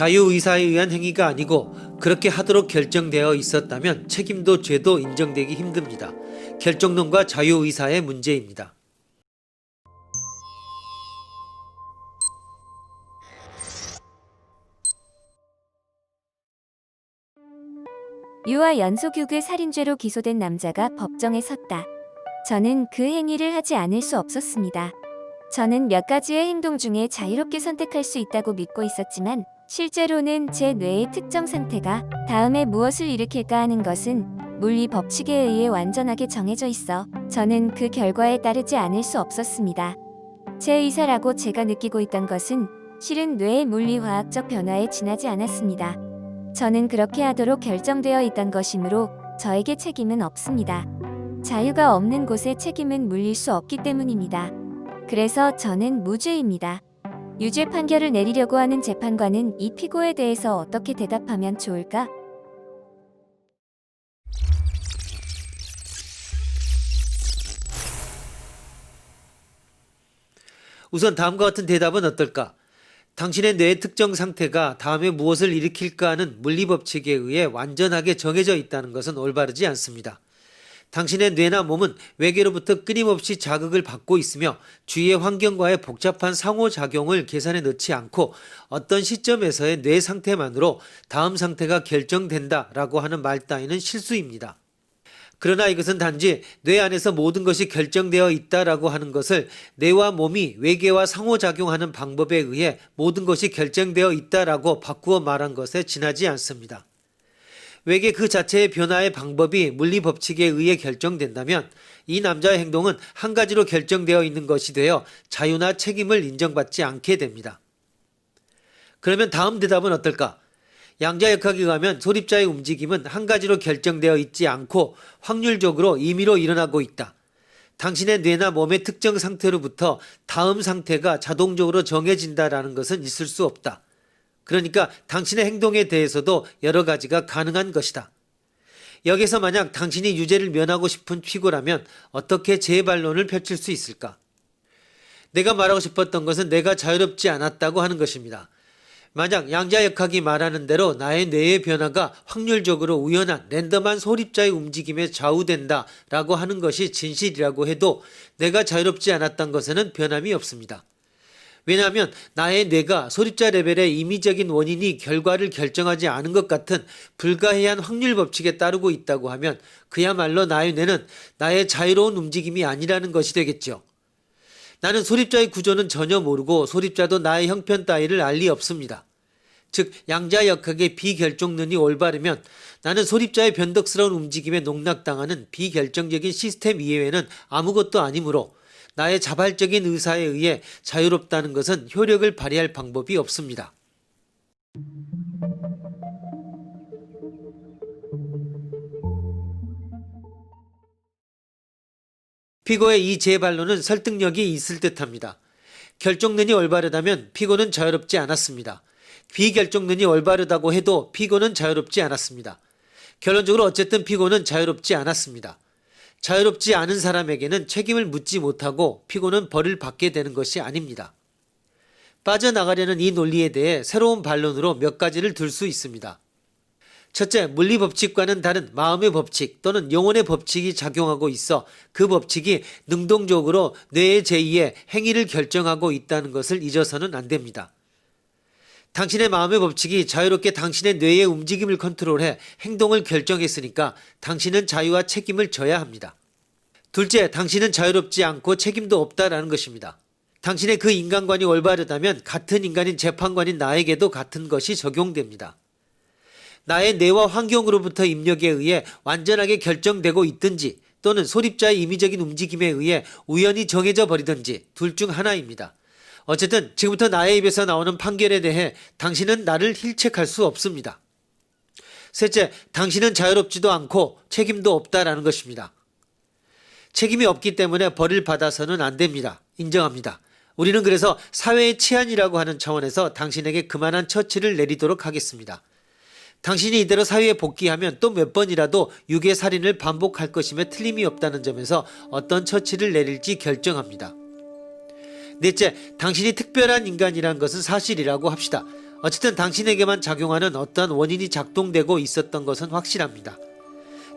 자유의사에 의한 행위가 아니고 그렇게 하도록 결정되어 있었다면 책임도 죄도 인정되기 힘듭니다. 결정론과 자유의사의 문제입니다. 유아 연소교계 살인죄로 기소된 남자가 법정에 섰다. 저는 그 행위를 하지 않을 수 없었습니다. 저는 몇 가지의 행동 중에 자유롭게 선택할 수 있다고 믿고 있었지만 실제로는 제 뇌의 특정 상태가 다음에 무엇을 일으킬까 하는 것은 물리 법칙에 의해 완전하게 정해져 있어 저는 그 결과에 따르지 않을 수 없었습니다. 제 의사라고 제가 느끼고 있던 것은 실은 뇌의 물리화학적 변화에 지나지 않았습니다. 저는 그렇게 하도록 결정되어 있던 것이므로 저에게 책임은 없습니다. 자유가 없는 곳에 책임은 물릴 수 없기 때문입니다. 그래서 저는 무죄입니다. 유죄 판결을 내리려고 하는 재판관은 이 피고에 대해서 어떻게 대답하면 좋을까? 우선 다음과 같은 대답은 어떨까? 당신의 뇌의 특정 상태가 다음에 무엇을 일으킬까 하는 물리법칙에 의해 완전하게 정해져 있다는 것은 올바르지 않습니다. 당신의 뇌나 몸은 외계로부터 끊임없이 자극을 받고 있으며 주위의 환경과의 복잡한 상호작용을 계산해 넣지 않고 어떤 시점에서의 뇌 상태만으로 다음 상태가 결정된다라고 하는 말 따위는 실수입니다. 그러나 이것은 단지 뇌 안에서 모든 것이 결정되어 있다라고 하는 것을 뇌와 몸이 외계와 상호작용하는 방법에 의해 모든 것이 결정되어 있다라고 바꾸어 말한 것에 지나지 않습니다. 외계 그 자체의 변화의 방법이 물리 법칙에 의해 결정된다면 이 남자의 행동은 한 가지로 결정되어 있는 것이 되어 자유나 책임을 인정받지 않게 됩니다. 그러면 다음 대답은 어떨까? 양자역학에 의하면 소립자의 움직임은 한 가지로 결정되어 있지 않고 확률적으로 임의로 일어나고 있다. 당신의 뇌나 몸의 특정 상태로부터 다음 상태가 자동적으로 정해진다라는 것은 있을 수 없다. 그러니까 당신의 행동에 대해서도 여러 가지가 가능한 것이다. 여기서 만약 당신이 유죄를 면하고 싶은 피고라면 어떻게 재반론을 펼칠 수 있을까? 내가 말하고 싶었던 것은 내가 자유롭지 않았다고 하는 것입니다. 만약 양자역학이 말하는 대로 나의 뇌의 변화가 확률적으로 우연한 랜덤한 소립자의 움직임에 좌우된다 라고 하는 것이 진실이라고 해도 내가 자유롭지 않았던 것에는 변함이 없습니다. 왜냐하면 나의 뇌가 소립자 레벨의 임의적인 원인이 결과를 결정하지 않은 것 같은 불가해한 확률 법칙에 따르고 있다고 하면 그야말로 나의 뇌는 나의 자유로운 움직임이 아니라는 것이 되겠죠. 나는 소립자의 구조는 전혀 모르고 소립자도 나의 형편 따위를 알 리 없습니다. 즉 양자역학의 비결정론이 올바르면 나는 소립자의 변덕스러운 움직임에 농락당하는 비결정적인 시스템 이외에는 아무것도 아니므로 나의 자발적인 의사에 의해 자유롭다는 것은 효력을 발휘할 방법이 없습니다. 피고의 이 재반론은 설득력이 있을 듯합니다. 결정론이 올바르다면 피고는 자유롭지 않았습니다. 비결정론이 올바르다고 해도 피고는 자유롭지 않았습니다. 결론적으로 어쨌든 피고는 자유롭지 않았습니다. 자유롭지 않은 사람에게는 책임을 묻지 못하고 피고는 벌을 받게 되는 것이 아닙니다. 빠져나가려는 이 논리에 대해 새로운 반론으로 몇 가지를 들 수 있습니다. 첫째, 물리 법칙과는 다른 마음의 법칙 또는 영혼의 법칙이 작용하고 있어 그 법칙이 능동적으로 뇌의 제2의 행위를 결정하고 있다는 것을 잊어서는 안 됩니다. 당신의 마음의 법칙이 자유롭게 당신의 뇌의 움직임을 컨트롤해 행동을 결정했으니까 당신은 자유와 책임을 져야 합니다. 둘째, 당신은 자유롭지 않고 책임도 없다라는 것입니다. 당신의 그 인간관이 올바르다면 같은 인간인 재판관인 나에게도 같은 것이 적용됩니다. 나의 뇌와 환경으로부터 입력에 의해 완전하게 결정되고 있든지 또는 소립자의 임의적인 움직임에 의해 우연히 정해져 버리든지 둘 중 하나입니다. 어쨌든 지금부터 나의 입에서 나오는 판결에 대해 당신은 나를 힐책할 수 없습니다. 셋째, 당신은 자유롭지도 않고 책임도 없다라는 것입니다. 책임이 없기 때문에 벌을 받아서는 안 됩니다. 인정합니다. 우리는 그래서 사회의 치안이라고 하는 차원에서 당신에게 그만한 처치를 내리도록 하겠습니다. 당신이 이대로 사회에 복귀하면 또 몇 번이라도 유괴 살인을 반복할 것임에 틀림이 없다는 점에서 어떤 처치를 내릴지 결정합니다. 넷째, 당신이 특별한 인간이란 것은 사실이라고 합시다. 어쨌든 당신에게만 작용하는 어떠한 원인이 작동되고 있었던 것은 확실합니다.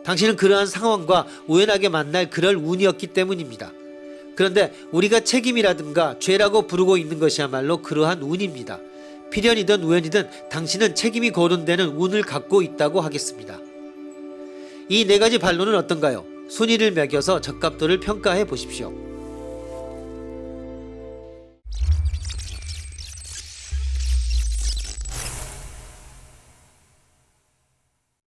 당신은 그러한 상황과 우연하게 만날 그럴 운이었기 때문입니다. 그런데 우리가 책임이라든가 죄라고 부르고 있는 것이야말로 그러한 운입니다. 필연이든 우연이든 당신은 책임이 거론되는 운을 갖고 있다고 하겠습니다. 이 네 가지 반론은 어떤가요? 순위를 매겨서 적합도를 평가해 보십시오.